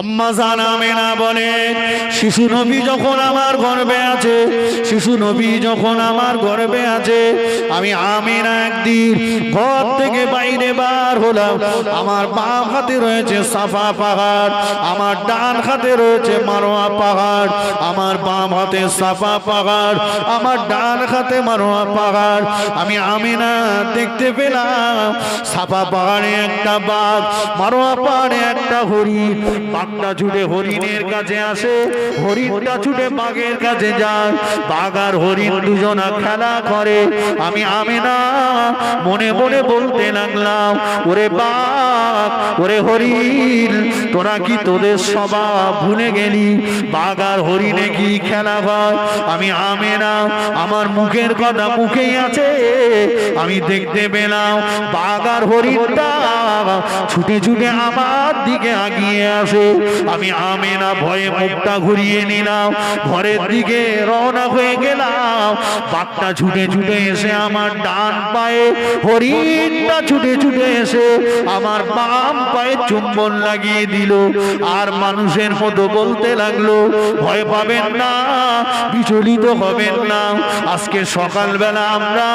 আম্মা জানা মেনা বলে, শিশু নবী যখন আমার গর্বে আছে, শিশু নবী যখন আমার গর্বে আছে, আমি আমিনা একদিন ঘর থেকে বাইরে বার হলাম। আমার বাম হাতে রয়েছে সাফা পাহাড়, আমার ডান হাতে রয়েছে মারোয়া পাহাড়, আমার বাম হাতে সাফা পাহাড়, আমার ডান হাতে মারোয়া পাহাড়। আমি আমিনা দেখতে পেলাম, সাফা পাহাড়ে একটা বাঘ, মারোয়া পাহাড়ে একটা হরিণ বাঘটা ছুটে হরিণের কাছে আসে, হরিণটা ছুটে বাঘের কাছে যায়। বাঘ আর হরিণ দুজনা খেলা করে। আমি আমিনা, মনে মনে বলতে লাগলাম, ওরে বাঘ, ওরে হরিণ, তোরা কি তোদের স্বভাব ভুলে গেলি? বাঘ আর হরিণে কি খেলা হয়? আমি আমেনা, আমার মুখের কথা মুখেই আছে। আমি দেখতে পেলাম, বাঘ আর হরিণটা ছুটে ছুটে আমার দিকে আগিয়ে আসে। আমি আমেনা ভয়ে মুখটা ঘুরিয়ে নিলাম। ঘরের দিকে রওনা হয়ে গেলাম। বাঘটা ছুটে ছুটে এসে আমার ডান পায়ে, হরিণটা ছুটে ছুটে এসে আমার বাম পায়ে চুম্বন লাগিয়ে দিল। আর মানুষের মতো বলতে লাগল, ভয় পাবেন না, বিচলিত হবেন না। আজকে সকালবেলা আমরা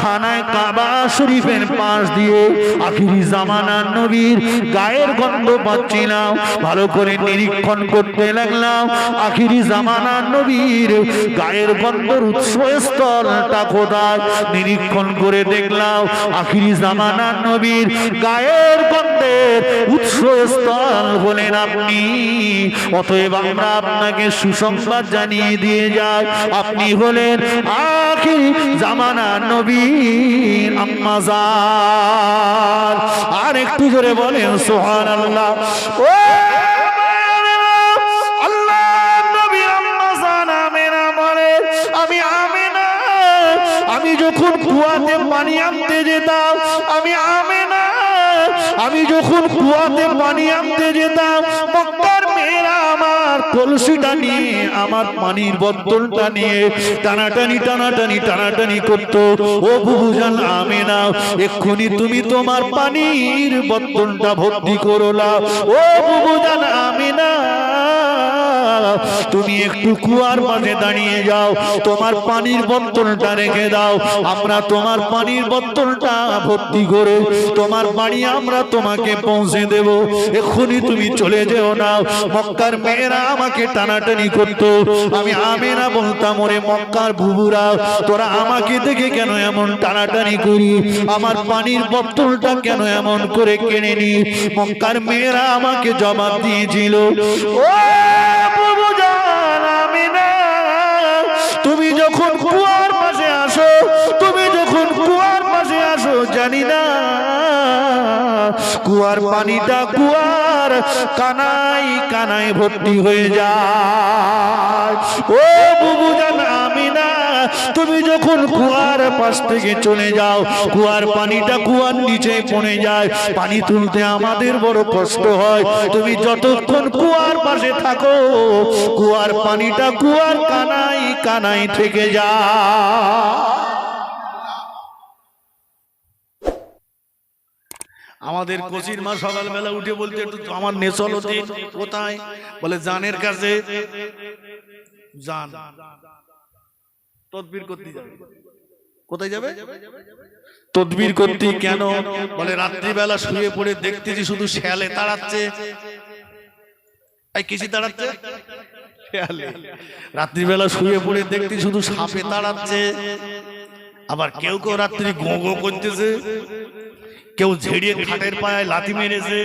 খানায় কাবা শরীফের পাশ দিয়ে আখিরি জামানার নবীর গায়ের গন্ধ পাচ্ছিলাম। ভালো করে নিরীক্ষণ করতে লাগলাম। আখিরি জামানার নবীর গায়ের গন্ধর উৎসস্থলটা কোথায় নিরীক্ষণ করে দেখলাম, আখিরি জামানার নবীর গায়ের গন্ধের উৎসস্থল হলেন আপনি। অতএব আমরা আপনাকে সুসংবাদ জানিয়ে দিয়ে যাই। আপনি হলেন আখিরি জামানার নবীর আম্মাজার আর একটু জোরে বলেন সোহান আল্লাহ ও যখন কুয়াতে পানি আনতে যেতাম, আমি আমে না আমি যখন কুয়াতে পানি আনতে যেতাম, মক্কার মেয়েরা আমার কলসিটা নিয়ে, আমার পানির বোতলটা নিয়ে টানাটানি টানাটানি টানাটানি করতো। ও বুবুজান আমেনা, এক্ষুনি তুমি তোমার পানির বোতলটা ভর্তি করলা। ও বুবুজান আমেনা তুমি একটু কুয়ার মাঝে দাঁড়িয়ে যাও, তোমার পানির বোতলটা রেখে দাও, আমরা তোমার পানির বোতলটা ভর্তি করে তোমার বাড়ি আমরা তোমাকে পৌঁছে দেব। এক্ষুনি তুমি চলে যেও না, মক্কার মেয়েরা আমাকে টানাটানি করতো। আমি আমেরা বলতাম, ওরে মক্কার বুবুরা, তোরা আমাকে দেখে কেন এমন টানাটানি করি আমার পানির বোতলটা কেন এমন করে কেনে নি? মক্কার মেয়েরা আমাকে জবাব দিয়েছিল, ও যখন কুয়ার পাশে আসো, তুমি যখন কুয়ার পাশে আসো, জানি না। কুয়ার পানিটা কুয়ার কানাই কানাই ভর্তি হয়ে যায়। ও বুবুজান আমিনা তুমি যখন কুয়ার পাশ থেকে চলে যাও, কুয়ার পানিটা কুয়ার নিচে পড়ে যায়, পানি তুলতে আমাদের বড় কষ্ট হয়। তুমি যতক্ষণ কুয়ার পাশে থাকো, কুয়ার পানিটা কুয়ার কানাই কানাই থেকে যায়। আমাদের কচির মা সকালবেলা উঠে বলতে একটু আমার হতে কোথায়? বলে, জানের কাছে। জান। তদবির করতে যাবে। কোথায় যাবে? তদবির করতে কেন? বলে রাত্রিবেলা শুয়ে পড়ে দেখতেছি শুধু শেয়ালে তাড়াচ্ছে এই কিসি তাড়াচ্ছে রাত্রিবেলা শুয়ে পড়ে দেখতে শুধু সাপে তাড়াচ্ছে আবার কেউ কেউ রাত্রি গো গো করতেছে। কেউ ঝেড়িয়ে খাটের পায়ে লাথি মেরেছে।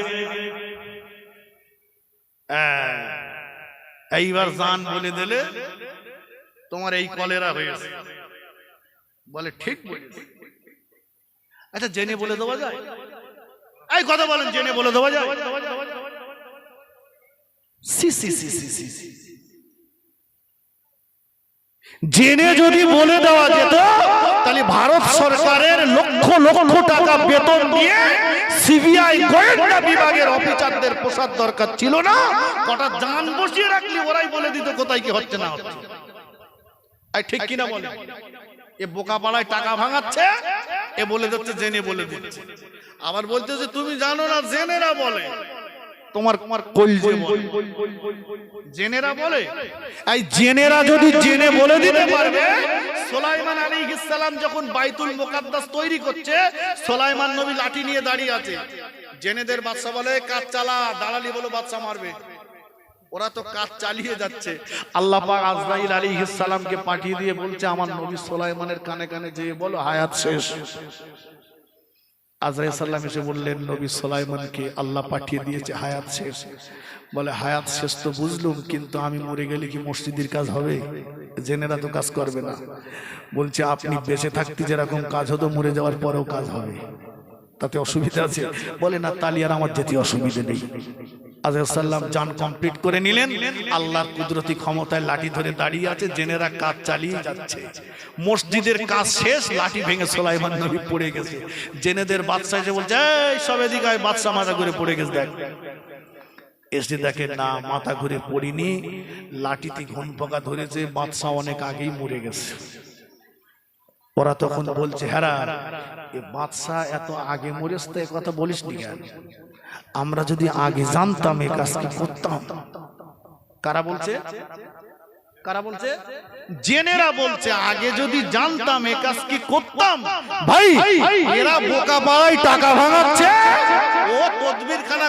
এইবার জান বলে দিলে তোমার এই কলেরা হয়েছে। বলে ঠিক বলেছে। আচ্ছা জেনে বলে দেওয়া যায়? এই কথা বলেন জেনে বলে দেওয়া যায়? C C C C C C. জেনে যদি বলে দেওয়া যেত তাহলে ভারত সরকারের লক্ষ লক্ষ টাকা বেতন দিয়ে সিবিআই গোয়েন্দা বিভাগের অফিসারদের পোষার দরকার ছিল না। কটা জান বসিয়ে রাখলি ওরাই বলে দিত কোথায় কি হচ্ছে না হচ্ছে। ঠিক কিনা বলে? এ বোকা পাড়ায় টাকা ভাঙাচ্ছে? এ বলে দিচ্ছে জেনে বলে দিচ্ছে। আবার বলছে যে তুমি জানো না জেনে না বলে। তোমার তোমার কলজে। জেনেরা বলে? এই জেনেরা যদি জেনে বলে দিতে পারবে সোলাইমান আলাইহিস সালাম যখন বাইতুল মুকাদ্দাস তৈরি করছে সোলাইমান নবী লাঠি নিয়ে দাঁড়িয়ে আছে। জেনেদের বাদশা বলে কাজ চালা দাঁড়ালি বলো বাদশা মারবে। ওরা তো কাজ চালিয়ে যাচ্ছে। আল্লাহ পাক আজরাইল আলাইহিস সালামকে পাঠিয়ে দিয়ে বলছে, আমার নবী সোলাইমানের কানে কানে যেয়ে বলো, হায়াত শেষ। আজরাইল সাল্লাম এসে বললেন, নবী সোলাইমানকে আল্লাহ পাঠিয়ে দিয়েছে, হায়াত শেষ। বলে, হায়াত শেষ তো বুঝলুম, কিন্তু আমি মরে গেলে কি মসজিদের কাজ হবে? জেনেরা তো কাজ করবে না। বলছে, আপনি বেঁচে থাকতে যেরকম কাজ হতো, মরে যাওয়ার পরেও কাজ হবে। তাতে অসুবিধা আছে? বলে, না তালিয়ার আমার যেতে অসুবিধে নেই। আজহাল্লাম যান কমপ্লিট করে নিলেন। আল্লাহর কুদরতি ক্ষমতায় লাঠি ধরে দাঁড়িয়ে আছে জেনেরা কাজ চালিয়ে যাচ্ছে। মসজিদের কাজ শেষ, লাঠি ভেঙে সোলাইমান নবী পড়ে গেছে। জেনেদের বাদশা এসে বলছে, এই সব এদিকে বাদশা মাথা করে পড়ে গেছে, দেখ। এসে দেখে, না, মাথা ঘুরে পড়িনি। লাঠিতে ঘুম পোকা ধরেছে বাদশা অনেক আগেই মরে গেছে। ওরা তখন বলছে হ্যাঁ এ বাদশা এত আগে মরেছ তো কথা বলিস নি কেন? আমরা যদি আগে জানতাম এ কাজ কি করতাম। কারা বলছে? কারা বলছে? জেনেরা বলছে আগে যদি জানতাম এ কাজ কি করতাম ভাই এরা বোকা পাড়ায় টাকা ভাঙাচ্ছে। ও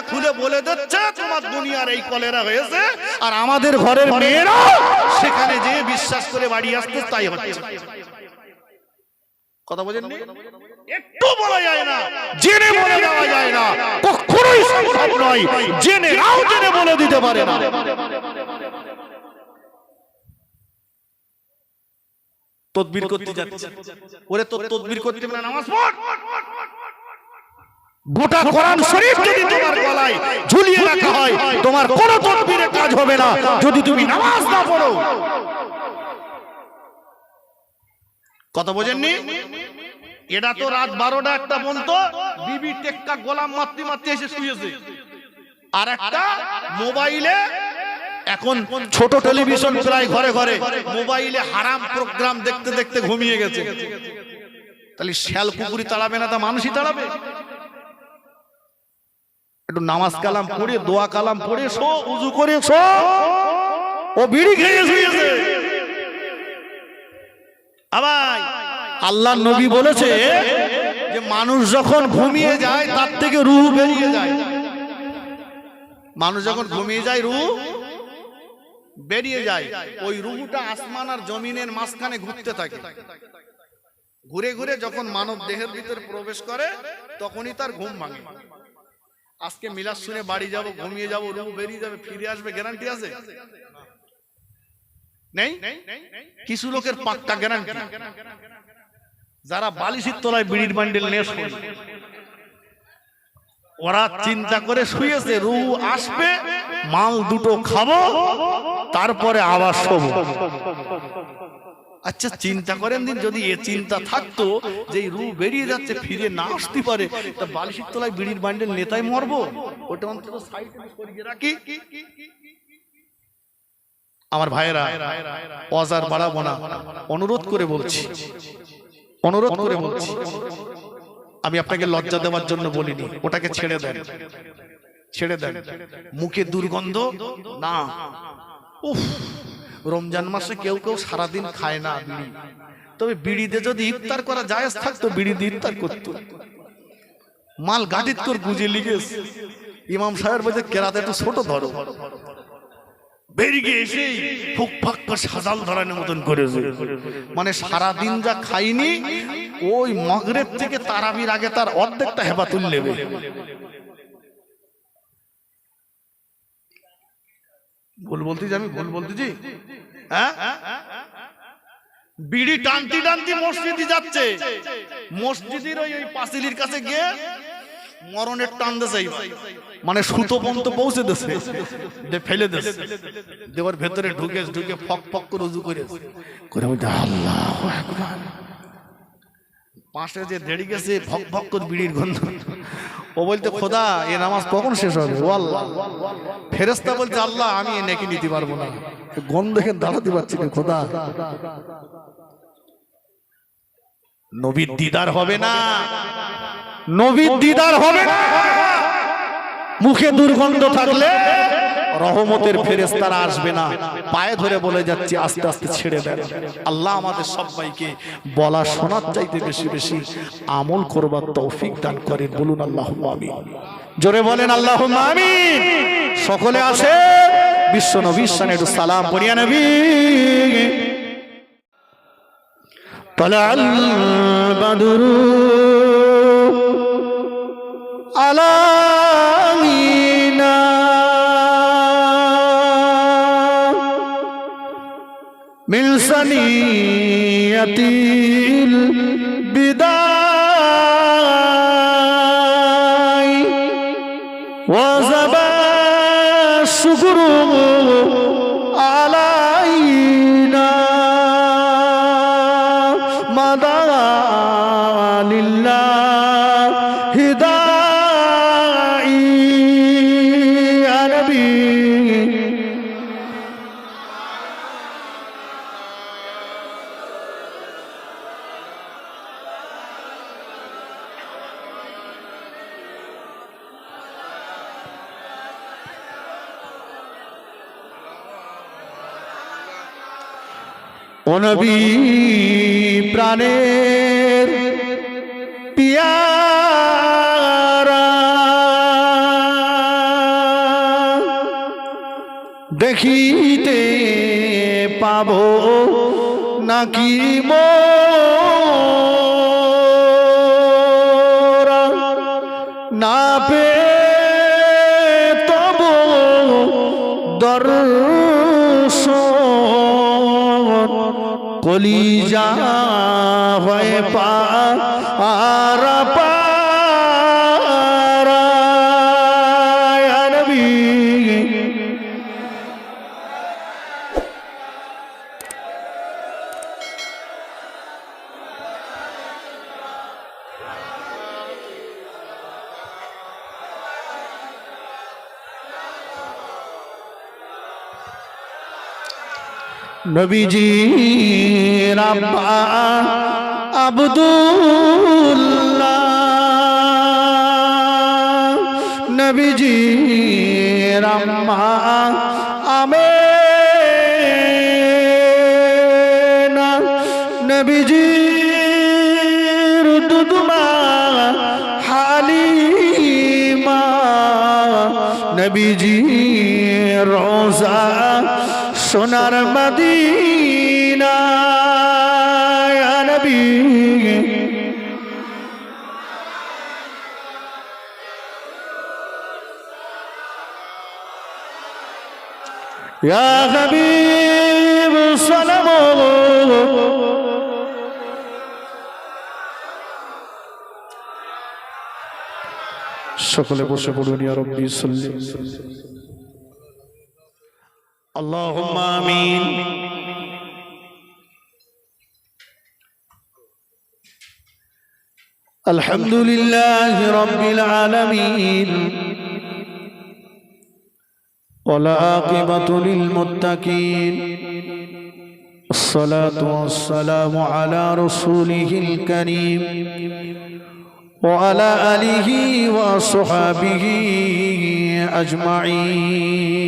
খুলে বলে দিচ্ছে তোমার দুনিয়ার এই কলেরা হয়েছে আর আমাদের ঘরের মেয়েরা সেখানে যে বিশ্বাস করে বাড়ি আসতে তাই হচ্ছে। কথা বোঝেন একটু বলা যায় না জেনে বলে দেওয়া যায় না কখনোই সম্ভব নয় জেনে নাও জেনে বলে দিতে পারে না। তদবির করতে যাচ্ছে। ওরে তো তদবির করতে মানে নামাজ পড়। গোটা কোরআন শরীফ যদি তোমার গলায় ঝুলিয়ে রাখা হয় তোমার কোনো তদবিরে কাজ হবে না যদি তুমি নামাজ না পড়ো। কথা বোঝেননি? এটা তো রাত বারোটা একটা বলতো বিবি টেক্কা গোলাম মাতৃ মাতৃ এসে শুয়েছে। আর একটা মোবাইলে এখন ছোট টেলিভিশন প্রায় ঘরে ঘরে মোবাইলে হারাম প্রোগ্রাম দেখতে দেখতে ঘুমিয়ে গেছে। তাহলে শ্যাল কুকুরি তাড়াবে না, তা মানুষই তাড়াবে? একটু নামাজ কালাম পড়ে, দোয়া কালাম পড়ে, শো, উজু করে শো। ও বিড়ি খেয়ে শুয়েছে। আবার আল্লাহ নবী বলেছে যে মানুষ যখন ঘুমিয়ে যায় তার থেকে রুহ বেরিয়ে যায়। মানুষ যখন ঘুমিয়ে যায় রুহ বেরিয়ে যায়। ওই রুহটা আসমান আর জমিনের মাঝখানে ঘুরতে থাকে। ঘুরে ঘুরে যখন মানব দেহের ভিতরে প্রবেশ করে তখনই তার ঘুম ভাঙে। আজকে মিলাদ শুনে বাড়ি যাব ঘুমিয়ে যাব রুহ বেরিয়ে যাবে ফিরে আসবে গ্যারান্টি আছে? নেই? কিছু লোকের পাক্কা গ্যারান্টি যারা বালিশের তলায় বিড়ির বান্ডেল নিয়ে ওরা চিন্তা করে শুয়েছে রু আসবে, মাল দুটো খাব, তারপরে আবার শোব। আচ্ছা চিন্তা করেন দিন, যদি এ চিন্তা থাকতো যে রু বেরিয়ে যাচ্ছে, ফিরে না আসতে পারে, তা বালিশের তলায় বিড়ির বান্ডেল নেতাই মরবো? ওটা অন্তত সাইডে রাখি। আমার ভাইয়েরা, অজার বাড়াবো না। অনুরোধ করে বলছি। অনুরোধ করে বলছি। আমি আপনাকে লজ্জা দেওয়ার জন্য বলিনি। ওটাকে ছেড়ে দেন। ছেড়ে দেন। মুখে দুর্গন্ধ? না। উফ, রমজান মাসে কেউ কেউ সারাদিন খায় না বিড়ি। তবে বিড়িতে যদি ইফতার করা জায়েজ থাকতো, বিড়িতে ইফতার করতো। মাল গাড়িত করে গুজে লিগেস ইমাম সাহেব বলছে, কেরাতে একটু ছোট ধরো। বেরিয়ে এসেই ফুক ফাক সাজাল ধরানোর মতন করেছে। মানে সারাদিন যা খাইনি, ওই মগরেব থেকে তারাবির আগে তার অর্ধেকটা হেবাতুল নেবে। ভুল বলতেছি আমি, ভুল বলতেছি? হ্যাঁ? বিড়ি টানতি টানতি মসজিদে যাচ্ছে। মসজিদের ওই পাঁচিলির কাছে গিয়ে মরণের টান দেছে মানে সুতো পর্যন্ত পৌঁছে দেশে ফেলে দেছে। দেওয়ার ভেতরে ঢুকে ঢুকে ফক ফক করে উজু করে করে আল্লাহ পাশে যে দেড়ি গেছে ভক ভক করে বিড়ির গন্ধ। ও বলতে খোদা এ নামাজ কখন শেষ হবে? ও আল্লাহ। ফেরেস্তা বলছে আল্লাহ আমি এ নেকি নিতে পারব না। এ গন্ধ দেখে দাঁড়াতে পারছি না খোদা। নবীর দিদার হবে না। নবীর দিদার হবে না মুখে দুর্গন্ধ থাকলে রহমতের ফেরেস্তারা আসবে না পায়ে ধরে বলে যাচ্ছি আস্তে আস্তে ছেড়ে দেন আল্লাহ আমাদের সবাইকে বলা শোনার চাইতে বেশি বেশি আমল করবার তৌফিক দান করেন বলুন আল্লাহ আমিন জোরে বলেন আল্লাহ আমিন সকলে আসে বিশ্ব নবীর সামনে একটু সালাম পড়িয়া নবী طلع البدر علينا من ثنية البداية দেখিতে পাব নাকি না পে তব দর্শন কলিজা হয়ে পা আর নবীজি রাব্বা আব্দুল্লাহ। নবীজি রাম্মা সোনার মদিনা নবী। সকলে বসে পড়ুন ইয়া রব্বি সাল্লি। اللهم آمين الحمد لله رب العالمين والعاقبة للمتقين الصلاة والسلام على رسوله الكريم وعلى آله وصحابه أجمعين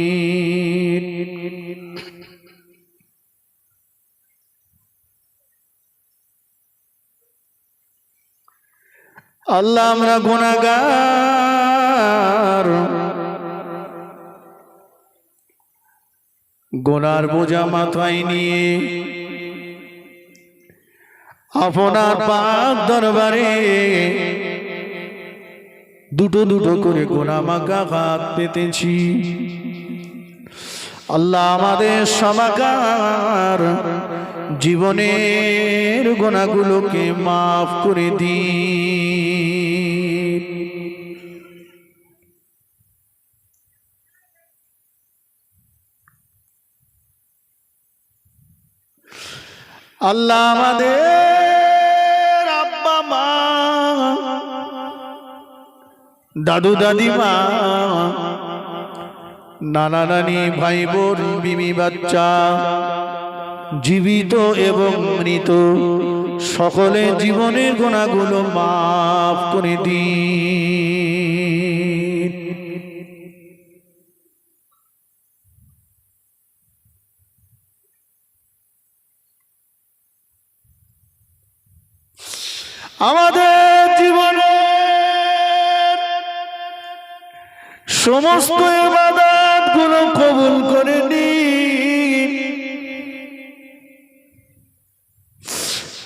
আল্লাহ আমরা গুণাগার গোনার বোঝা মাথায় নিয়ে আপনার পাক দরবারে দুটো দুটো করে গোনা মাখা হাত পেতেছি। আল্লাহ আমাদের সমাকার জীবনের গোনাগুলোকে মাফ করে দিন। আল্লাহ আমাদের দাদু দাদিমা নানা নানি ভাই বোন বিমি বাচ্চা জীবিত এবং মৃত সকলে জীবনের গোনাগুলো মাফ করে দিন। আমাদের সমস্ত ইবাদতগুলো কবুল করে নিন।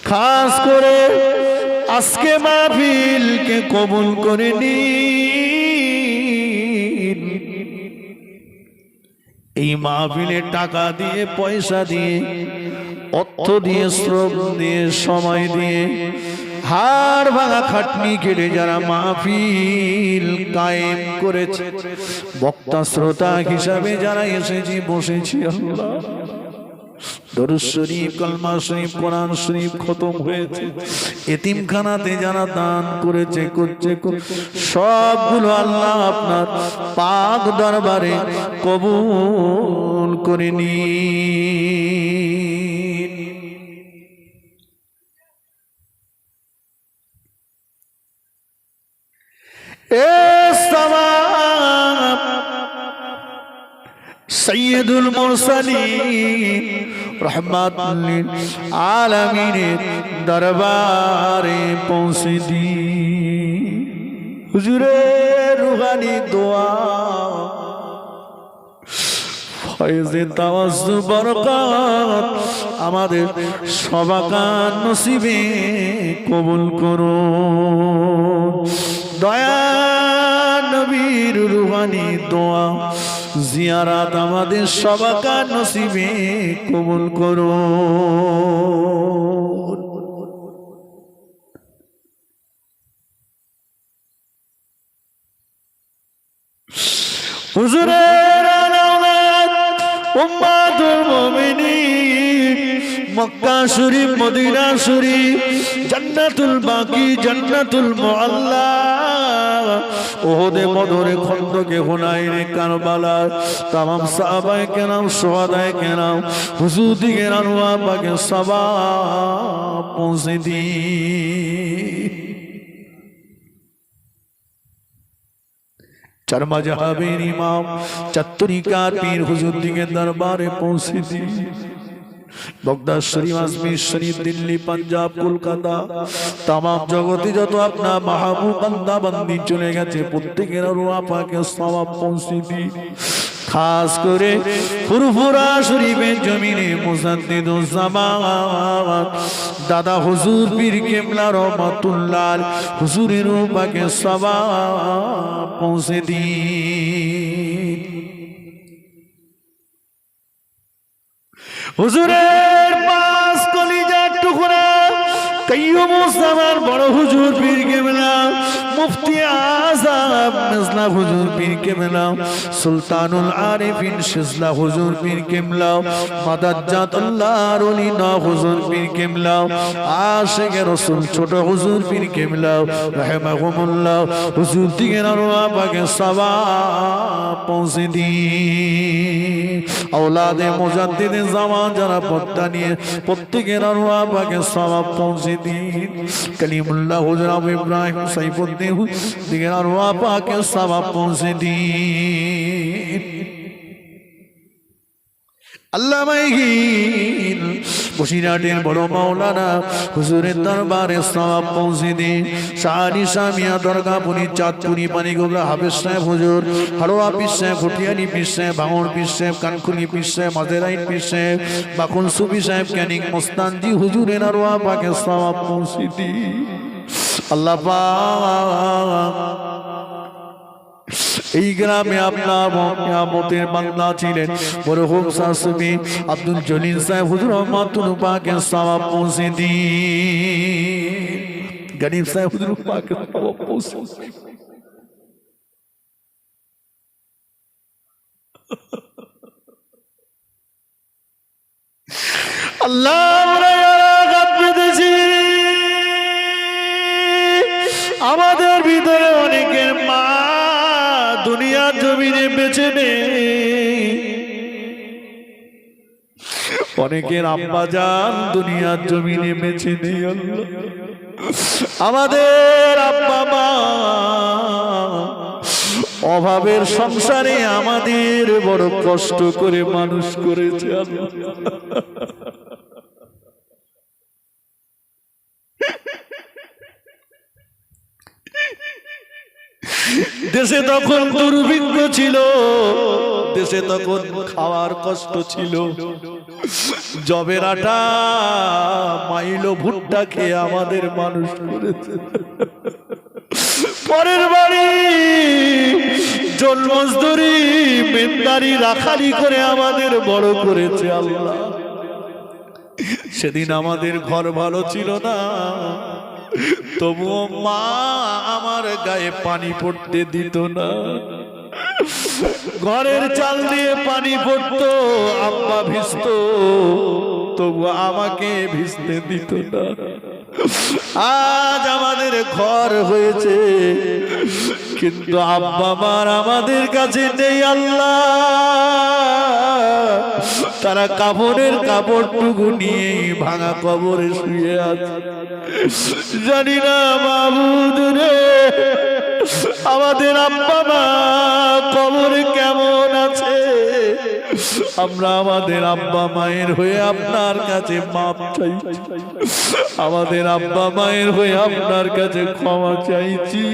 খাস করে আজকে মাহফিলকে কবুল করে নিন। এই মাহফিলে টাকা দিয়ে, পয়সা দিয়ে, অর্থ দিয়ে, শ্রম দিয়ে, সময় দিয়ে হাড় ভাঙা খাটনি কেটে যারা মাহফিল কায়েম করেছে, বক্তা শ্রোতা হিসাবে যারা এসেছি, বসেছি কলমা শরীফ, কোরআন শরীফ খতম হয়েছে। এতিমখানাতে যারা দান করেছে, করছে কর- সবগুলো আল্লাহ আপনার পাক দরবারে কবুল করে নিন। সৈয়দুল মুরসালিন আলামিনের দরবারে পৌঁছে দি হুজুরের রুহানি দোয়া। আমাদের সবাকার নসিবে কবুল করো দয়া নবীর রুহানি দোয়া জিয়ারাত আমাদের সবাকার নসিবে কবুল করো। মক্কা শরীফ, মদিনা শরীফ, জান্নাতুল বাকি, জান্নাতুল মুআল্লা। ওহদে বদরে খন্দকে হুনাইনে কারবালা তামাম সাহাবায়ে কেরাম, সোহাদায়ে কেরাম হুজুর দিকে আনোয়া পাকে সওয়াব পৌঁছে চরমা জাহাবের ইমাম চাত্তরিকার পীর হুজুর দিকে দরবারে পৌঁছে দি। দিল্লি পাঞ্জাব কলকাতা জগতে যত আপনার মাহবুব বান্দা বান্দি চলে গেছে, প্রত্যেকের পৌঁছে খাস করে ফুরফুরা জমিনে দাদা হুজুর পীর কেমলা রহমাতুল্লাহ হুজুরের পাকে পৌঁছে দিন। হুজুরের পাঁচ কলিজার টুকরা কাইয়ুম মুস্তাফার বড় হুজুর পীর কেমলা মুফতি আজম মিসলা হুজুর পীর কেমলা সুলতানুল আরিফিন শিজলা হুজুর পীর কেমলা মাদাজ্জাত আল্লাহর ওলি না হুজুর পীর কেমলা আশিক রাসূল ছোট হুজুর পীর কেমলা রাহিমাহুমুল্লাহ, হুজুর দিকে আরওয়া পাকে সওয়াব পৌঁছে দিন আওলাদে মুজাদ্দিদে জামান যারা পদ্মা নিয়ে প্রত্যেকের আরওয়া পাকে সওয়াব পৌঁছে দিন কলিমুল্লাহ হুজরাব ইব্রাহিম সাইফুদ্দিন দিকে আরওয়া পাকে সওয়াব পৌঁছে দিন। আল্লাহ মাইগিন বসিরহাটের বড় মাওলানা হুজুরের দরবারে সওয়াব পৌঁছে দিন। শাহারি সামিয়া দরগাপুরি চাঁদপুরি পানিগোবরা হাফেজ সাহেব হুজুর হাড়োয়া পীর সাহেব ভটিয়ানি পীর সাহেব ভাঙড় পীর সাহেব কানকুনি পীর সাহেব মাঝেরাইন পীর সাহেব বাকুন সুফি সাহেব, ক্যানিং মোস্তানজি হুজুরের আরোয়া পাকে সওয়াব পৌঁছে দিন। আল্লাহ এই গ্রামে আপনার মতের বান্দা ছিলেন। মরহুম শাশুমি আব্দুল জলিল সাহেব হুজুর রহমাতুল পাকে সওয়াব পৌঁছে দিন। গরিব সাহেব হুজুর পাকে সওয়াব পৌঁছে আমাদের ভিতরে অনেকের মা দুনিয়ার জমিনে বেঁচে নেই অনেকের আব্বা যান, দুনিয়ার জমিনে বেঁচে নেই। আমাদের আব্বা মা অভাবের সংসারে আমাদের বড় কষ্ট করে মানুষ করেছে আল্লাহ দেশে তখন দুর্ভিক্ষ ছিল। দেশে তখন খাওয়ার কষ্ট ছিল। জবের আটা, মাইলো ভুট্টা খেয়ে আমাদের মানুষ করেছে। পরের বাড়ি জল জন্মজদুরি মেন্দারি রাখালি করে আমাদের বড় করেছে আল্লাহ। সেদিন আমাদের ঘর ভালো ছিল না। তবুও মা আমার গায়ে পানি পড়তে দিত না। ঘরের চাল দিয়ে পানি পড়তো, আব্বা ভিজত তবু আমাকে ভিজতে দিত না। আজ আমাদের ঘর হয়েছে। কিন্তু আব্বা মার আমাদের কাছে নেই আল্লাহ। তারা কাপড়ের কাপড়টুকু নিয়ে ভাঙা কবরে শুয়ে আছে। জানি না বাবুদ আমাদের আব্বা মা কবরে কেমন আমরা আমাদের আব্বা মায়ের হয়ে আপনার কাছে মাপ চাইছি। আমাদের আব্বা মায়ের হয়ে আপনার কাছে ক্ষমা চাইছি।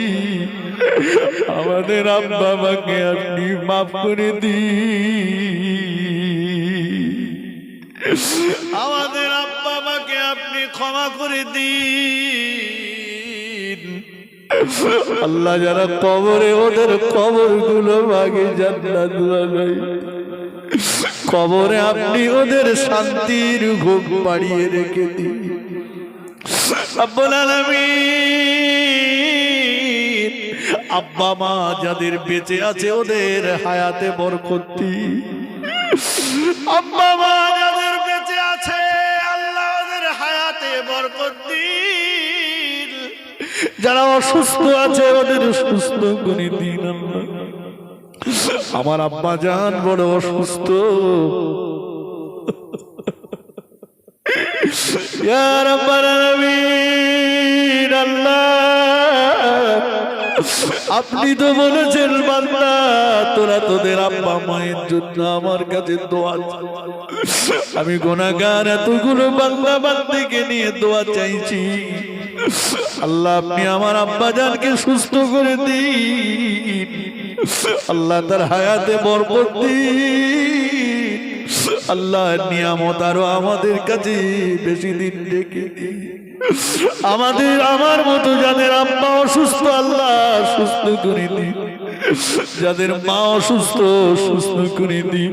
আমাদের আব্বা মাকে আপনি মাফ করে দিন। আমাদের আব্বা মাকে আপনি ক্ষমা করে দিন। আল্লাহ যারা কবরে, ওদের কবরগুলো ভাগে জান্নাত বানাই কবরে আপনি ওদের শান্তির ঘুম বাড়িয়ে রেখে দিন। আব্বা, মা যাদের বেঁচে আছে ওদের হায়াতে বরকতি আব্বা, মা যাদের বেঁচে আছে, আল্লাহ ওদের হায়াতে বরকত যারা অসুস্থ আছে ওদের সুস্থ করে দিন আল্লাহ। আমার আব্বা জান বড় অসুস্থ। আপনি তো বলেছেন, বান্দা, তোরা তোদের আব্বা মায়ের জন্য আমার কাছে দোয়া আমি গোনাগার এতগুলো বান্দা বান্দিকে নিয়ে দোয়া চাইছি। আল্লাহ, আপনি আমার আব্বা জানকে সুস্থ করে দিন। আল্লাহ তার হায়াতে বরবর্তি আল্লাহ নিয়ামত আরও আমাদের কাছে বেশি দিন ডেকে আমাদের, আমার মতো যাদের আব্বা অসুস্থ, আল্লাহ সুস্থ করে দিন। যাদের মা অসুস্থ সুস্থ করে দিন।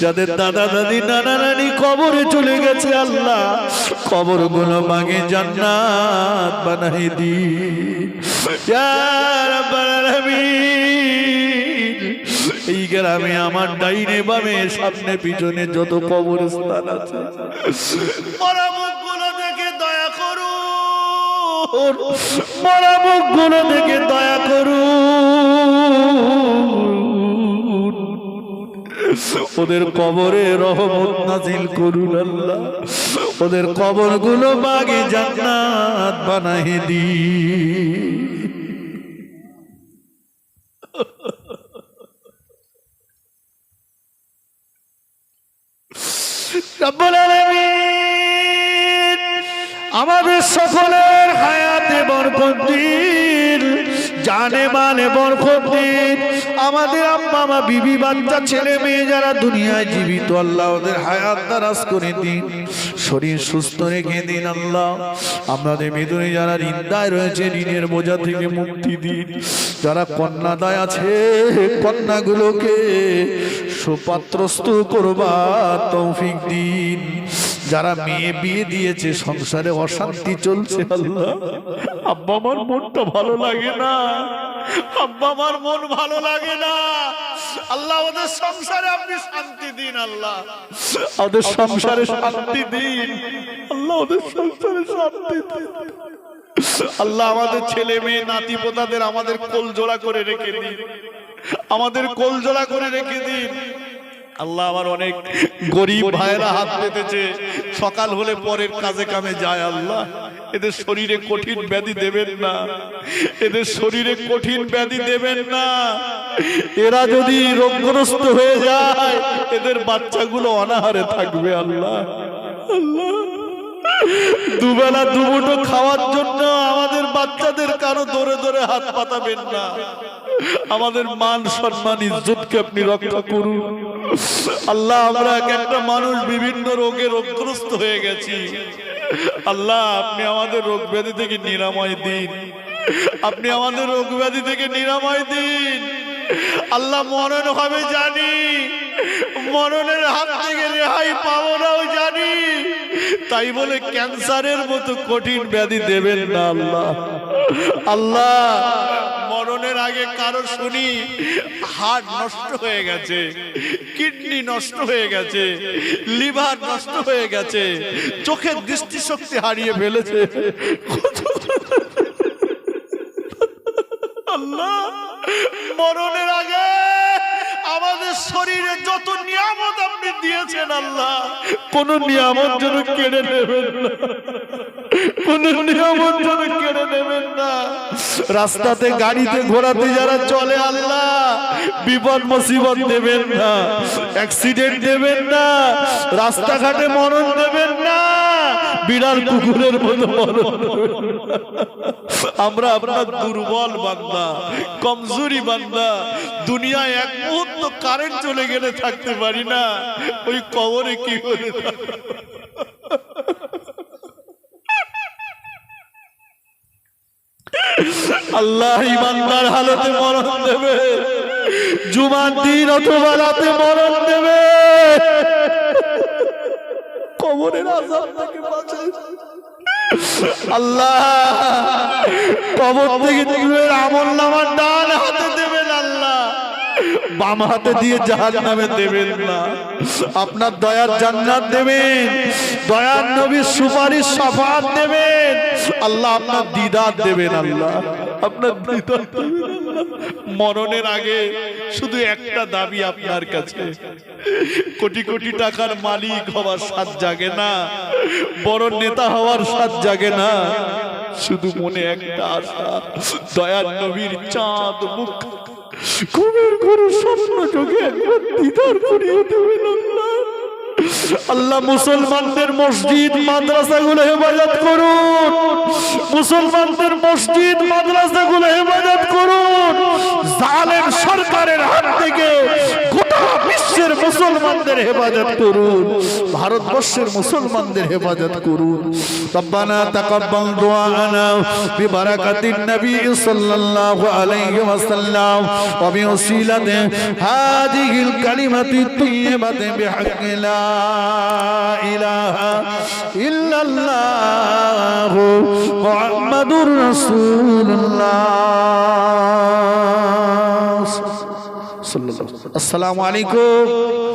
যাদের দাদা দাদি নানা নানি কবরে চলে গেছে আল্লাহ কবরগুলো মাগে জান্নাত বানাই আলামিন এই গ্রামে আমার ডাইনে বামে সামনে পিছনে যত কবরস্থান আছে। দয়া করুন। মরা মুখগুলো দেখে দয়া করুন। ওদের কবরে রহমত নাজিল করুন আল্লাহ। ওদের কবরগুলো বাগে জান্নাত বানাই দি আমাদের সকলের হায়াতে বরকত দিন জানে মানে বরকত দিন আমাদের আম্মা মা, বিবি, বাচ্চা, ছেলে, মেয়ে যারা দুনিয়ায় জীবিত, আল্লাহ ওদের হায়াত দারাজ করে দিন। শরীর সুস্থ রেখে দিন আল্লাহ। আমাদের মেদুনে যারা ঋণদায় রয়েছে, ঋণের বোঝা থেকে মুক্তি দিন। যারা কন্যাদায় আছে, কন্যাগুলোকে সুপাত্রস্থ করবার তৌফিক দিন। যারা মেয়ে বিয়ে দিয়েছে, সংসারে অশান্তি চলছে। আল্লাহ, আব্বা আমার মনটা ভালো লাগে না। আব্বা আমার মন ভালো লাগে না। আল্লাহ ওদের সংসারে আপনি শান্তি দিন, আল্লাহ। ওদের সংসারে শান্তি দিন। আল্লাহ ওদের সংসারে শান্তি দিন। আল্লাহ, আমাদের ছেলে মেয়ে, নাতি পোতাদের আমাদের কোল জোড়া করে রেখে দিন। আমাদের কোল জোড়া করে রেখে দিন। আল্লাহ আমার অনেক গরিব ভাইরা হাত পেতেছে। সকাল হলে পরের কাজে কামে যায় আল্লাহ। এদের শরীরে কঠিন ব্যাধি দেবেন না। এদের শরীরে কঠিন ব্যাধি দেবেন না। এরা যদি রোগগ্রস্ত হয়ে যায় এদের বাচ্চাগুলো অনাহারে থাকবে আল্লাহ। আল্লাহ দুবেলা দুমুঠো খাওয়ার জন্য আমাদের বাচ্চাদের কারও দৌড়ে দৌড়ে হাত পাতাবেন না। আমাদের মান সম্মান ইজ্জতকে আপনি রক্ষা করুন। আল্লাহ আমরা এক একটা মানুষ বিভিন্ন রোগে রোগগ্রস্ত হয়ে গেছি। আল্লাহ আপনি আমাদের রোগ ব্যাধি থেকে নিরাময় দিন। আপনি আমাদের রোগ ব্যাধি থেকে নিরাময় দিন। আল্লাহ মরণ হবে জানি। মরণের হাত থেকে রেহাই পাবো নাও জানি। তাই বলে ক্যান্সারের মতো কঠিন ব্যাধি দেবেন না আল্লাহ। আল্লাহ আগে কারও শুনি হার্ট নষ্ট হয়ে গেছে, কিডনি নষ্ট হয়ে গেছে, লিভার নষ্ট হয়ে গেছে, চোখের দৃষ্টিশক্তি হারিয়ে ফেলেছে। মরণের আগে আমাদের শরীরে যত নিয়ামত আপনি দিয়েছেন আল্লাহ, কোন নিয়ামত যেন কেড়ে নেবেন না। রাস্তাতে গাড়িতে ঘোরাতে যারা চলে, আল্লাহ বিপদ মুসিবত দেবেন না অ্যাক্সিডেন্ট দেবেন না, রাস্তাঘাটে মরণ দেবেন না, বিড়াল কুকুরের মতো। আমরা আপনার দুর্বল বান্দা, কমজোরি বান্দা, দুনিয়ায় এক মুহূর্ত কারেন্ট চলে গেলে থাকতে পারি না, ওই কবরে কি করে আল্লাহ ইমানদার হালতে মরণ দেবে। জুমার দিন অথবা রাতে মরণ দেবে। কবরের আজাব থেকে বাঁচাই আল্লাহ কবর থেকে তুলের আমল নামার ডান হাতে দেবেন আল্লাহ। বাম হাতে দিয়ে জাহাজ নামে দেবেন না। আপনার দয়ার জান্নাত দেবেন। দয়ার নবীর সুপারিশ সাফাত দেবেন। আল্লাহ আপনার দিদার দেবেন আল্লাহ। আপনার দিদার মরণের আগে শুধু একটা দাবি আপনার কাছে। কোটি কোটি টাকার মালিক হওয়ার সাথ জাগে না, বড় নেতা হওয়ার সাথ জাগে না। শুধু মনে একটা আশা, দয়ার নবীর চাঁদ মুখ। ঘুমের ঘরে স্বপ্ন চোখে একবার দিদার করিয়ে দেবেন আল্লাহ মুসলমানদের মসজিদ, মাদ্রাসাগুলো হেফাজত করুন। মুসলমানদের মসজিদ, মাদ্রাসাগুলো হেফাজত করুন। জালেম সরকারের হাত থেকে বিশ্বের মুসলমানদের হেফাজত করুন। ভারতবর্ষের মুসলমানদের হেফাজত করুন। রব্বানা তাকাব্বাল দুআনা বিবারাকাতিন নবী সাল্লাল্লাহু আলাইহি ওয়াসাল্লাম ওয়া বিওসিলাতি হাদিহিল কালিমাতি তাইয়্যিবাতি বিহাক্কি লা ইলাহা ইল্লাল্লাহ মুহাম্মাদুর রাসূলুল্লাহ। সাল্লাল্লাহু আসসালামু আলাইকুম।